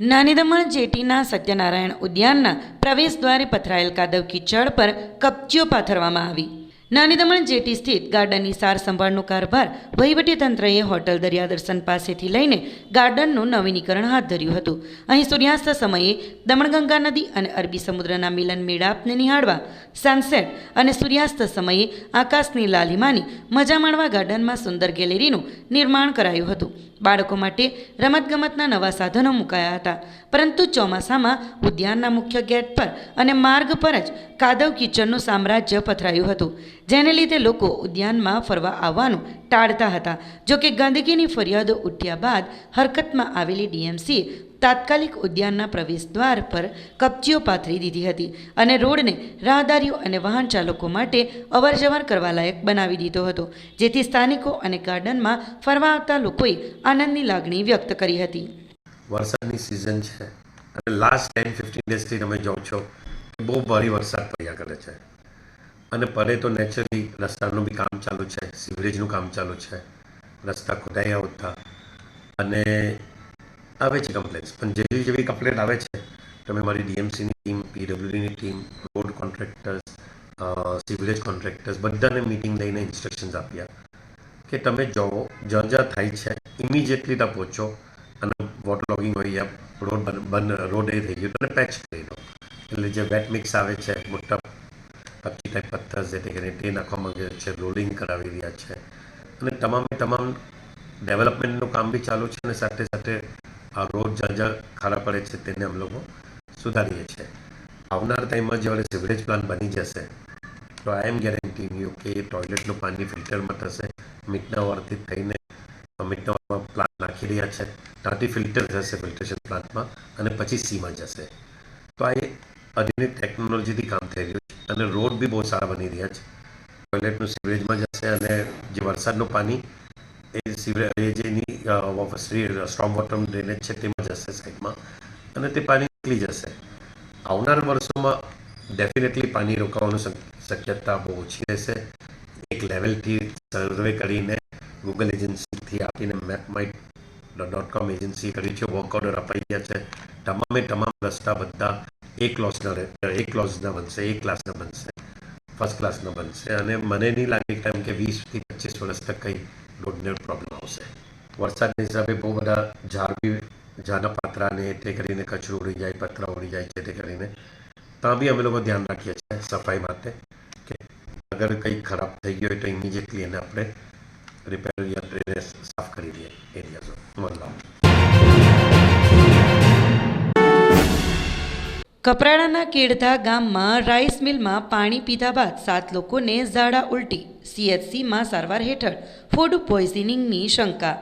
નાની દમણ જેટીના સત્યનારાયણ ઉદ્યાનના પ્રવેશદ્વારે પથરાયેલ કાદવ કીચડ પર કપચીઓ પાથરવામાં આવી. નાની દમણ જેટી સ્થિત ગાર્ડનની સાર સંભાળનો કારભાર વહીવટીતંત્રએ હોટલ દરિયા દર્શન પાસેથી લઈને ગાર્ડનનું નવીનીકરણ હાથ ધર્યું હતું. અહીં સૂર્યાસ્ત સમયે દમણગંગા નદી અને અરબી સમુદ્રના મિલન મેળાપને નિહાળવા, સનસેટ અને સૂર્યાસ્ત સમયે આકાશની લાલિમાની મજા માણવા ગાર્ડનમાં સુંદર ગેલેરીનું નિર્માણ કરાયું હતું. બાળકો માટે રમતગમતના નવા સાધનો મુકાયા હતા. પરંતુ ચોમાસામાં ઉદ્યાનના મુખ્ય ગેટ પર અને માર્ગ પર જ કાદવ કિચડનું સામ્રાજ્ય પથરાયું હતું, જેને લીધે લોકો ઉદ્યાનમાં ફરવા આવવાનું ટાળતા હતા. જોકે ગંદકીની ફરિયાદો ઉઠ્યા બાદ હરકતમાં આવેલી ડીએમસીએ તાત્કાલિક ઉદ્યાનના પ્રવેશદ્વાર પર કપચીઓ પાથરી દીધી હતી અને રોડને રાહદારીઓ અને વાહન ચાલકો માટે અવરજવર કરવા લાયક બનાવી દીધો હતો, જેથી સ્થાનિકો અને ગાર્ડનમાં ફરવા આવતા લોકોએ આનંદની લાગણી વ્યક્ત કરી હતી. વરસાદની સિઝન છે. અને લાસ્ટ ટેન ફિફ્ટીન ડેઝથી તમે જાઓ છો બહુ ભારે વરસાદ પડ્યા કરે છે. અને પડે તો નેચરલી રસ્તાનું બી કામ ચાલુ છે સિવરેજનું કામ ચાલુ છે. રસ્તા ખોદાયા આવતા. અને આવે છે કમ્પ્લેન્સ પણ જેવી જેવી કમ્પ્લેન આવે છે, તમે મારી ડીએમસીની ટીમ પીડબ્લ્યુડીની ટીમ રોડ કોન્ટ્રાક્ટર્સ સિવિલેજ કોન્ટ્રાક્ટર્સ બધાને મિટિંગ લઈને ઇન્સ્ટ્રક્શન્સ આપ્યા કે તમે જાઓ જ્યાં જ્યાં થાય છે ઇમિડિયેટલી ત્યાં પહોંચો અને વોટર લોગિંગ હોય યા રોડ બંધ રોડ એ થઈ ગયો તો પેચ કરી દો. એટલે જે વેટ મિક્સ આવે છે, મોટા પચ્ચી ટાઈપ પથ્થર જે કરીને તે નાખવા માંગે છે રોલિંગ કરાવી રહ્યા છે. અને તમામે, તમામ ડેવલપમેન્ટનું કામ બી ચાલુ છે અને સાથે સાથે રોડ જ્યાં જ્યાં પડે છે તેને અમે લોકો સુધારીએ છીએ. આવનાર ટાઈમમાં જ્યારે સિવરેજ પ્લાન્ટ બની જશે, તો આઈ એમ ગેરંટી યુ કે ટોયલેટનું પાણી ફિલ્ટરમાં થશે મીટનાવરથી થઈને મીટનાવરમાં પ્લાન્ટ નાખી રહ્યા છે, ત્યાંથી ફિલ્ટર થશે ફિલ્ટરેશન પ્લાન્ટમાં અને પછી સીમાં જશે. તો આ એ આધુનિક ટેકનોલોજીથી કામ થઈ રહ્યું છે અને રોડ બી બહુ સારા બની રહ્યા છે. ટોયલેટનું સિવરેજમાં જશે અને જે વરસાદનું પાણી જેની સ્ટ્રોંગ વોટર ડ્રેનેજ છે તેમાં જશે સાઈડમાં અને તે પાણી નીકળી જશે. આવનાર વર્ષોમાં ડેફિનેટલી પાણી રોકાવાનું શક્યતા બહુ ઓછી રહેશે. એક લેવલથી સર્વે કરીને ગૂગલ એજન્સીથી આપીને મેપ માઇટ ડોટ કોમ એજન્સી કરી છે વર્ક ઓર્ડર અપાઈ ગયા છે. તમામે તમામ રસ્તા બધા એક ક્લોઝના એક ક્લોઝના બનશે, એક ક્લાસના બનશે ફર્સ્ટ ક્લાસના બનશે. અને મને નહીં લાગે ટાઈમ કે વીસથી પચીસ વર્ષ તક કંઈ રોડને પ્રોબ્લેમ આવશે. વરસાદના હિસાબે બહુ બધા ઝાડવી ઝાના પાત્રાને તે કરીને કચરો ઉડી જાય, પતરા ઉડી જાય છે તે કરીને. ત્યાં બી અમે લોકો ધ્યાન રાખીએ છીએ સફાઈ માટે કે અગર કંઈ ખરાબ થઈ ગયો હોય તો ઇમિડિયેટલી એને આપણે રિપેર યા ટ્રેને સાફ કરી દઈએ એરિયાઝો વલ્લાવ કપરાડાના કેડધા ગામમાં રાઈસ મિલમાં પાણી પીધા બાદ સાત લોકોને ઝાડા ઉલટી સીએચસીમાં સારવાર હેઠળ ફૂડ પોઈઝનિંગની શંકા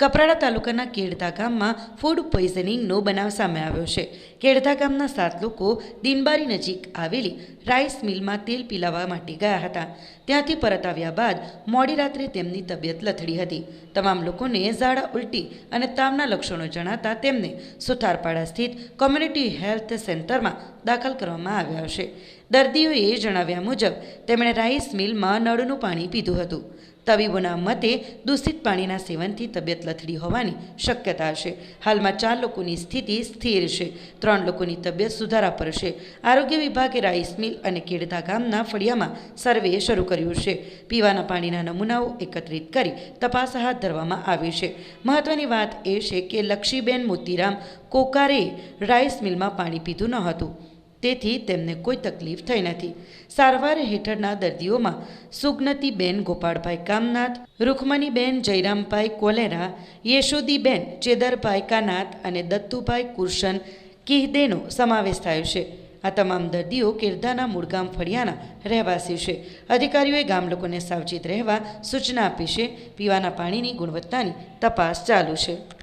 કપરાડા તાલુકાના કેડધા ગામમાં ફૂડ પોઈઝનિંગનો બનાવ સામે આવ્યો છે. કેડધા ગામના સાત લોકો દિનબારી નજીક આવેલી રાઈસ મિલમાં તેલ પીલાવવા માટે ગયા હતા. ત્યાંથી પરત આવ્યા બાદ મોડી રાત્રે તેમની તબિયત લથડી હતી. તમામ લોકોને ઝાડા ઉલટી અને તાવના લક્ષણો જણાતા તેમને સુથારપાડા સ્થિત કોમ્યુનિટી હેલ્થ સેન્ટરમાં દાખલ કરવામાં આવ્યા છે દર્દીઓએ જણાવ્યા મુજબ, તેમણે રાઈસ મિલમાં નળનું પાણી પીધું હતું. તબીબોના મતે, દૂષિત પાણીના સેવનથી તબિયત લથડી હોવાની શક્યતા છે. હાલમાં ચાર લોકોની સ્થિતિ સ્થિર છે. ત્રણ લોકોની તબિયત સુધારા પર છે. આરોગ્ય વિભાગે રાઈસ મિલ અને કેડતા ગામના ફળિયામાં સર્વે શરૂ કર્યું છે. પીવાના પાણીના નમૂનાઓ એકત્રિત કરી તપાસ હાથ ધરવામાં આવી છે. મહત્વની વાત એ છે કે લક્ષીબેન મોતીરામ કોકારે રાઈસ મિલમાં પાણી પીધું ન હતું. તેથી તેમને કોઈ તકલીફ થઈ નથી. સારવાર હેઠળના દર્દીઓમાં સુગ્નતીબેન ગોપાળભાઈ કામનાથ રૂકમણીબેન જયરામભાઈ કોલેરા, યશોદીબેન ચેદરભાઈ કાનાથ અને દત્તુભાઈ કુરશન કિહદેનો સમાવેશ થયો છે. આ તમામ દર્દીઓ કિર્દાના મૂળગામ ફળિયાના રહેવાસી છે. અધિકારીઓએ ગામ લોકોને સાવચેત રહેવા સૂચના આપી છે. પીવાના પાણીની ગુણવત્તાની તપાસ ચાલુ છે.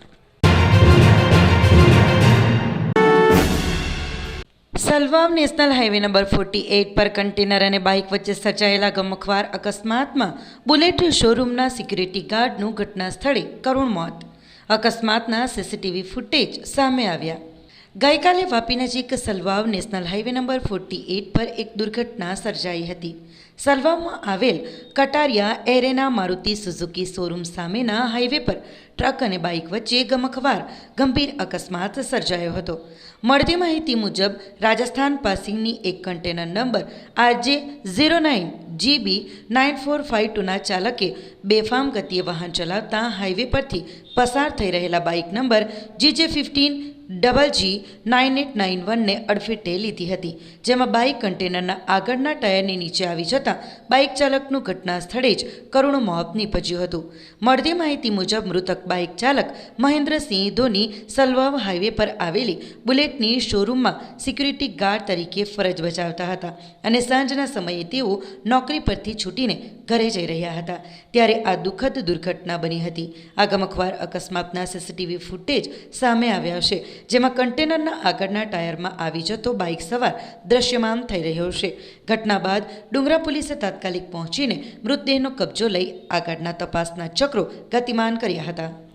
Salvav national highway number forty eight પર કન્ટેનર અને બાઇક વચ્ચે સર્જાયેલા ગમખવાર અકસ્માતમાં બુલેટ શોરૂમના સિક્યુરિટી ગાર્ડનું ઘટના સ્થળે કરુણ મોત. અકસ્માતના સીસીટીવી ફૂટેજ સામે આવ્યા. ગઈકાલે વાપી નજીક Salvav national highway number forty eight પર એક દુર્ઘટના સર્જાઈ હતી. સલવાવમાં આવેલ Kataria arena Maruti Suzuki showroom સામેના હાઈવે પર ટ્રક અને બાઇક વચ્ચે ગમખવાર, ગંભીર અકસ્માત સર્જાયો હતો. મળતી માહિતી મુજબ, રાજસ્થાન પાસિંગની એક container number R J zero nine G B nine four five ટુના ચાલકે બેફામ ગતિએ વાહન ચલાવતા હાઈવે પરથી પસાર થઈ રહેલા bike number G J fifteen double G nine eight nine વનને અડફેટે લીધી હતી, જેમાં બાઇક કન્ટેનરના આગળના ટાયરની નીચે આવી જતાં બાઇક ચાલકનું ઘટના સ્થળે જ કરુણ મોત નીપજ્યું હતું. મળતી માહિતી મુજબ, મૃતક બાઇક ચાલક મહેન્દ્રસિંહ ધોની સલવાવ હાઈવે પર આવેલી બુલેટની શોરૂમમાં સિક્યુરિટી ગાર્ડ તરીકે ફરજ બજાવતા હતા અને સાંજના સમયે તેઓ નોકરી પરથી છૂટીને ઘરે જઈ રહ્યા હતા. ત્યારે આ દુઃખદ દુર્ઘટના બની હતી. આ ગમખવાર અકસ્માતના સીસીટીવી ફૂટેજ સામે આવ્યા છે જેમાં કન્ટેનરના આગળના ટાયરમાં આવી જતો બાઇક સવાર દ્રશ્યમાન થઈ રહ્યો છે ઘટના બાદ ડુંગરા પોલીસે તાત્કાલિક પહોંચીને મૃતદેહનો કબજો લઈ આગળના તપાસના ચક્રો ગતિમાન કર્યા હતા.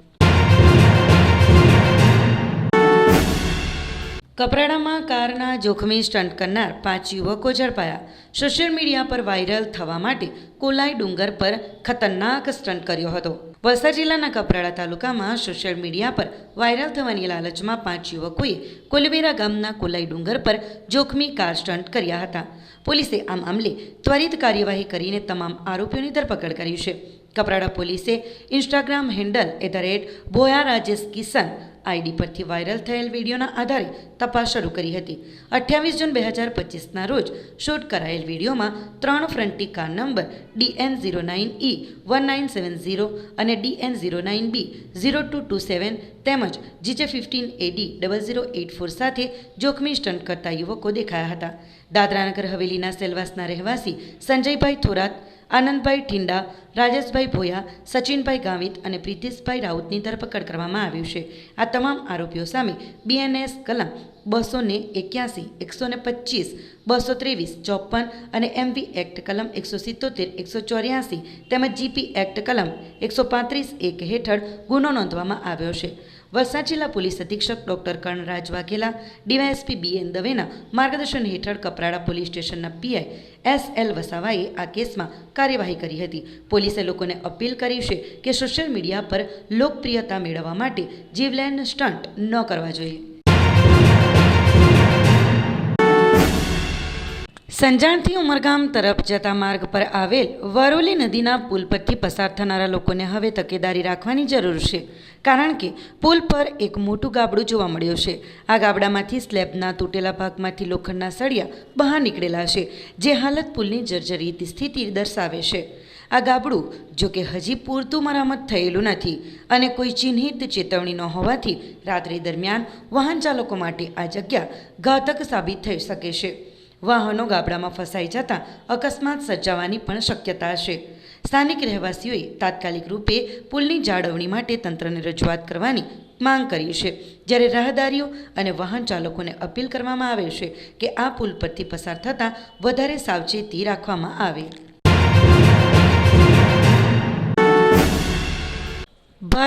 કપરાડામાં કારના જોખમી સ્ટન્ટ કરનાર પાંચ યુવકો ઝડપાયા. સોશિયલ મીડિયા પર વાયરલ થવા માટે કોલાઈ ડુંગર પર ખતરનાક સ્ટન્ટ કર્યો હતો. વલસાડ જિલ્લાના કપરાડા તાલુકામાં સોશિયલ મીડિયા પર વાયરલ થવાની લાલચમાં પાંચ યુવકોએ કોલબેરા ગામના કોલાઈ ડુંગર પર જોખમી કાર સ્ટન્ટ કર્યા હતા. પોલીસે આ મામલે ત્વરિત કાર્યવાહી કરીને તમામ આરોપીઓની ધરપકડ કરી છે. કપરાડા પોલીસે Instagram handle at the rate Bhoya Rajesh Kishan ID પરથી વાયરલ થયેલ વિડીયોના આધારે તપાસ શરૂ કરી હતી. અઠ્યાવીસ જૂન બે હજાર પચીસના રોજ શૂટ કરાયેલ વિડીયોમાં ત્રણ ફ્રન્ટી car number D N zero nine E one nine seven zero અને D N zero nine B zero two two seven તેમજ G J fifteen A D double zero eight four સાથે જોખમી સ્ટન્ટ કરતા યુવકો દેખાયા હતા. દાદરાનગર હવેલીના સેલવાસના રહેવાસી સંજયભાઈ થોરાત આનંદભાઈ ઠીંડા, રાજેશભાઈ ભોયા, સચિનભાઈ ગાવિત અને પ્રીતિશભાઈ રાઉતની ધરપકડ કરવામાં આવ્યું છે. આ તમામ આરોપીઓ સામે બીએનએસ કલમ બસો ને એક્યાસી, એકસો ને પચીસ, બસો ત્રેવીસ, ચોપન અને એમવી એક્ટ કલમ એકસો સિત્તોતેર, એકસો ચોર્યાસી તેમજ જીપી એક્ટ કલમ એકસો પાંત્રીસ એક હેઠળ ગુનો નોંધવામાં આવ્યો છે. વલસાડ જિલ્લા પોલીસ અધિક્ષક doctor Karnraj Vaghela, D Y S P B N દવેના માર્ગદર્શન હેઠળ કપરાડા પોલીસ સ્ટેશનના પીઆઈ એસ એલ વસાવાએ આ કેસમાં કાર્યવાહી કરી હતી. પોલીસે લોકોને અપીલ કરી છે કે સોશિયલ મીડિયા પર લોકપ્રિયતા મેળવવા માટે જીવલેન સ્ટન્ટ ન કરવા જોઈએ. સંજાણથી ઉમરગામ તરફ જતા માર્ગ પર આવેલ વરોલી નદીના પુલ પરથી પસાર થનારા લોકોને હવે તકેદારી રાખવાની જરૂર છે. કારણ કે પુલ પર એક મોટું ગાબડું જોવા મળ્યું છે. આ ગાબડામાંથી સ્લેબના તૂટેલા ભાગમાંથી લોખંડના સળિયા બહાર નીકળેલા છે, જે હાલત પુલની જર્જરિત સ્થિતિ દર્શાવે છે. આ ગાબડું જો કે હજી પૂરતું મરામત થયેલું નથી અને કોઈ ચિહ્નિત ચેતવણી ન હોવાથી રાત્રિ દરમિયાન વાહન ચાલકો માટે આ જગ્યા ઘાતક સાબિત થઈ શકે છે. વાહનો ગાબડામાં ફસાઈ જતાં અકસ્માત સર્જાવાની પણ શક્યતા છે. સ્થાનિક રહેવાસીઓએ તાત્કાલિક રૂપે પુલની જાળવણી માટે તંત્રને રજૂઆત કરવાની માંગ કરી છે. જ્યારે રાહદારીઓ અને વાહન ચાલકોને અપીલ કરવામાં આવે છે કે આ પુલ પરથી પસાર થતાં વધારે સાવચેતી રાખવામાં આવે.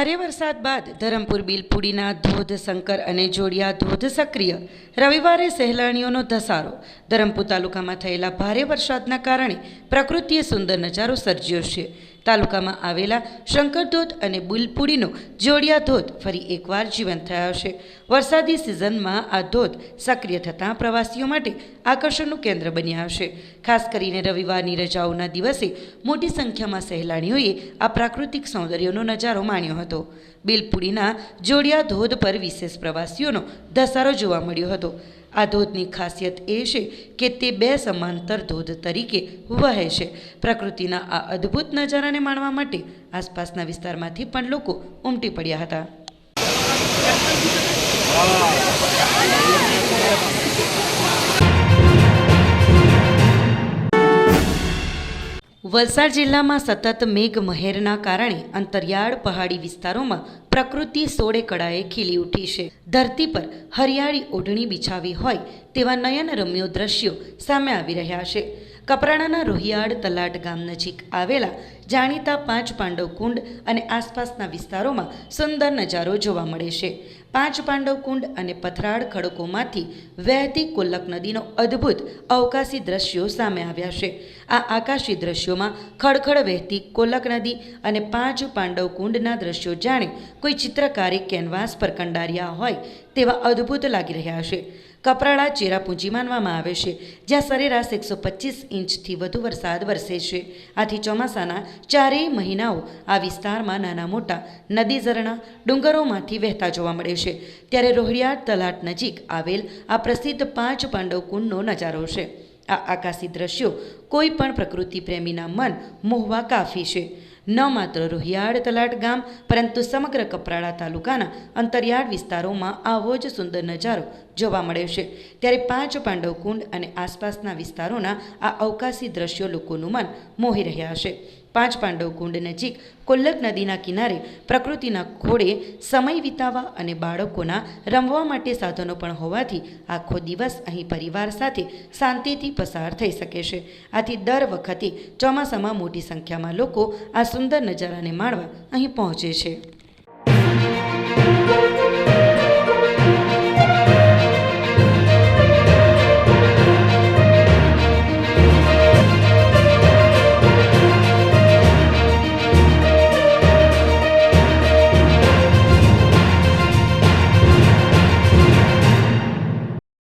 ભારે વરસાદ બાદ ધરમપુર, બિલપુડીના ધોધ, શંકર અને જોડિયા ધોધ સક્રિય. રવિવારે સહેલાણીઓનો ધસારો. ધરમપુર તાલુકામાં થયેલા ભારે વરસાદના કારણે પ્રકૃતિએ સુંદર નજારો સર્જ્યો છે. તાલુકામાં આવેલા શંકર ધોધ અને બિલપુડીનો જોડિયા ધોધ ફરી એકવાર જીવંત થયો છે વરસાદી સિઝનમાં આ ધોધ સક્રિય થતાં પ્રવાસીઓ માટે આકર્ષણનું કેન્દ્ર બન્યા છે ખાસ કરીને રવિવારની રજાઓના દિવસે મોટી સંખ્યામાં સહેલાણીઓએ આ પ્રાકૃતિક સૌંદર્યનો નજારો માણ્યો હતો. બિલપુડીના જોડિયા ધોધ પર વિશેષ પ્રવાસીઓનો ધસારો જોવા મળ્યો હતો. આ ધોધની ખાસિયત એ છે કે તે બે સમાંતર ધોધ તરીકે વહે છે. પ્રકૃતિના આ અદ્ભુત નજારાને માણવા માટે આસપાસના વિસ્તારમાંથી પણ લોકો ઉમટી પડ્યા હતા. વલસાડ જિલ્લામાં સતત મેઘ મહેરના કારણે અંતરિયાળ પહાડી વિસ્તારોમાં પ્રકૃતિ સોળે કળાએ ખીલી ઉઠી છે. ધરતી પર હરિયાળી ઓઢણી બિછાવી હોય તેવા નયનરમ્યો દ્રશ્યો સામે આવી રહ્યા છે. કપરાણાના રોહિયાળ તલાટ ગામ નજીક આવેલા જાણીતા પાંચ પાંડવ કુંડ અને આસપાસના વિસ્તારોમાં સુંદર નજારો જોવા મળે છે. પાંચ પાંડવ કુંડ અને પથરાળ ખડકોમાંથી વહેતી કોલ્લક નદીનો અદ્ભુત અવકાશી દ્રશ્યો સામે આવ્યા છે. આ આકાશી દ્રશ્યોમાં ખડખડ વહેતી કોલ્લક નદી અને પાંચ પાંડવ કુંડના દ્રશ્યો જાણે કોઈ ચિત્રકારે કેનવાસ પર કંડાર્યા હોય તેવા અદ્ભુત લાગી રહ્યા છે. કપરાળા ચેરાપુંજી માનવામાં આવે છે, જ્યાં સરેરાશ એકસો પચીસ ઇંચથી વધુ વરસાદ વરસે છે. આથી ચોમાસાના ચારેય મહિનાઓ આ વિસ્તારમાં નાના મોટા નદી ઝરણા ડુંગરોમાંથી વહેતા જોવા મળે છે. ત્યારે રોહિયાળ તલાટ નજીક આવેલ આ પ્રસિદ્ધ પાંચ પાંડવ કુંડનો નજારો છે. આ આકાશી દ્રશ્યો કોઈ પણ પ્રકૃતિ પ્રેમીના મન મોહવા કાફી છે. ન માત્ર રોહિયાળ તલાટ ગામ, પરંતુ સમગ્ર કપરાડા તાલુકાના અંતરિયાળ વિસ્તારોમાં આવો જ સુંદર નજારો જોવા મળે છે. ત્યારે પાંચ પાંડવ કુંડ અને આસપાસના વિસ્તારોના આ અવકાશી દ્રશ્યો લોકોનું મન મોહી રહ્યા છે પાંચ પાંડવ કુંડ નજીક કોલ્લક નદીના કિનારે પ્રકૃતિના ખોળે સમય વિતાવવા અને બાળકોના રમવા માટે સાધનો પણ હોવાથી આખો દિવસ અહીં પરિવાર સાથે શાંતિથી પસાર થઈ શકે છે. આથી દર વખતે ચોમાસામાં મોટી સંખ્યામાં લોકો આ સુંદર નજારાને માણવા અહીં પહોંચે છે.